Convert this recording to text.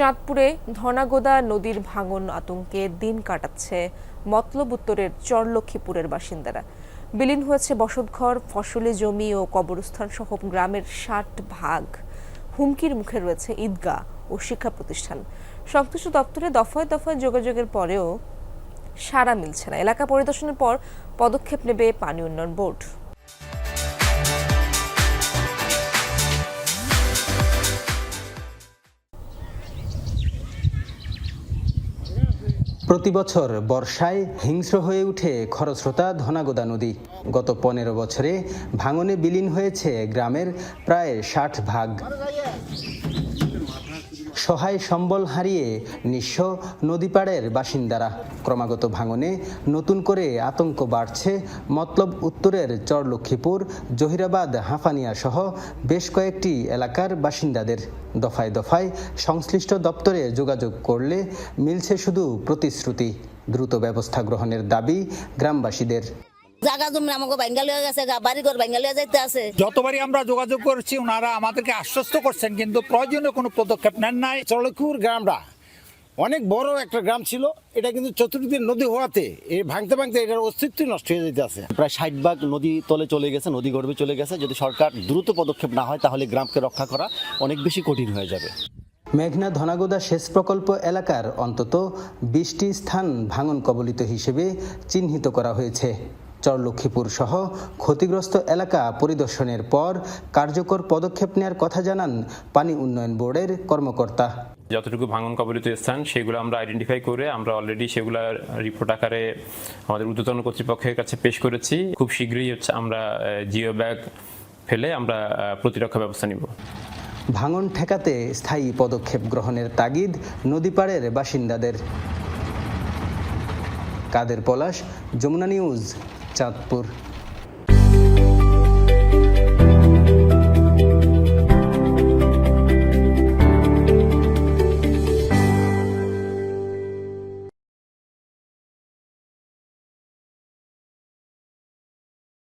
চাঁদপুরে ধনাগোদা নদীর ভাঙন আতঙ্কে দিন কাটাচ্ছে মতলব উত্তরের চরলক্ষ্মীপুরের বাসিন্দারা। বিলীন হয়েছে বসতঘর, ফসলি জমি ও কবরস্থান সহ গ্রামের ষাট ভাগ। হুমকির মুখে রয়েছে ঈদগাহ ও শিক্ষা প্রতিষ্ঠান। সংশ্লিষ্ট দপ্তরে দফায় দফায় যোগাযোগের পরেও সাড়া মিলছে না। এলাকা পরিদর্শনের পর পদক্ষেপ নেবে পানি উন্নয়ন বোর্ড। প্রতি বছর বর্ষায় হিংস্র হয়ে উঠে খরস্রোতা ধনাগোদা নদী। গত পনেরো বছরে ভাঙনে বিলীন হয়েছে গ্রামের প্রায় ষাট ভাগ। সহায় সম্বল হারিয়ে নিঃস্ব নদীপাড়ের বাসিন্দারা। ক্রমাগত ভাঙনে নতুন করে আতঙ্ক বাড়ছে মতলব উত্তরের চরলক্ষ্মীপুর, জহিরাবাদ, হাঁফানিয়া সহ বেশ কয়েকটি এলাকার বাসিন্দাদের। দফায় দফায় সংশ্লিষ্ট দপ্তরে যোগাযোগ করলে মিলছে শুধু প্রতিশ্রুতি। দ্রুত ব্যবস্থা গ্রহণের দাবি গ্রামবাসীদের। জায়গা জমি আমাকে গেছে গা বাড়ি ঘর বাঙ্গালি যাইতে আছে। যতবারই আমরা যোগাযোগ করছি ওনারা আমাদেরকে আশ্বস্ত করছেন কিন্তু প্রয়োজনীয় কোনো পদক্ষেপ নেন নাই। চলকুর গ্রামটা অনেক বড় একটা গ্রাম ছিল। এটা কিন্তু চতুর্দিকে নদী হওয়াতে এই ভাঙতে ভাঙতে এটার অস্তিত্বই নষ্ট হয়ে যেতে আছে। প্রায় ষাট ভাগ নদী তলে চলে গেছে নদী গর্ভে চলে গেছে। যদি সরকার দ্রুত পদক্ষেপ না হয় তাহলে গ্রামকে রক্ষা করা অনেক বেশি কঠিন হয়ে যাবে। মেঘনা ধনাগোদা সেচ প্রকল্প এলাকার অন্তত বিশটি স্থান ভাঙন কবলিত হিসেবে চিহ্নিত করা হয়েছে। চরলক্ষ্মীপুর সহ ক্ষতিগ্রস্ত এলাকা পরিদর্শনের পর কার্যকর পদক্ষেপ নেওয়ার কথা জানান পানি উন্নয়ন বোর্ডের কর্মকর্তা। যতটুকু ভাঙন কবলিত স্থান সেগুলো আমরা আইডেন্টিফাই করে আমরা অলরেডি সেগুলো রিপোর্ট আকারে আমাদের ঊর্ধ্বতন কর্তৃপক্ষের কাছে পেশ করেছি। খুব শীঘ্রই হচ্ছে আমরা জিও ব্যাগ ফেলে আমরা প্রতিরক্ষা ব্যবস্থা নিব। ভাঙন ঠেকাতে স্থায়ী পদক্ষেপ গ্রহণের তাগিদ নদীপাড়ের বাসিন্দাদের। কাদের পলাশ যমুনা নিউজ চাঁদপুর।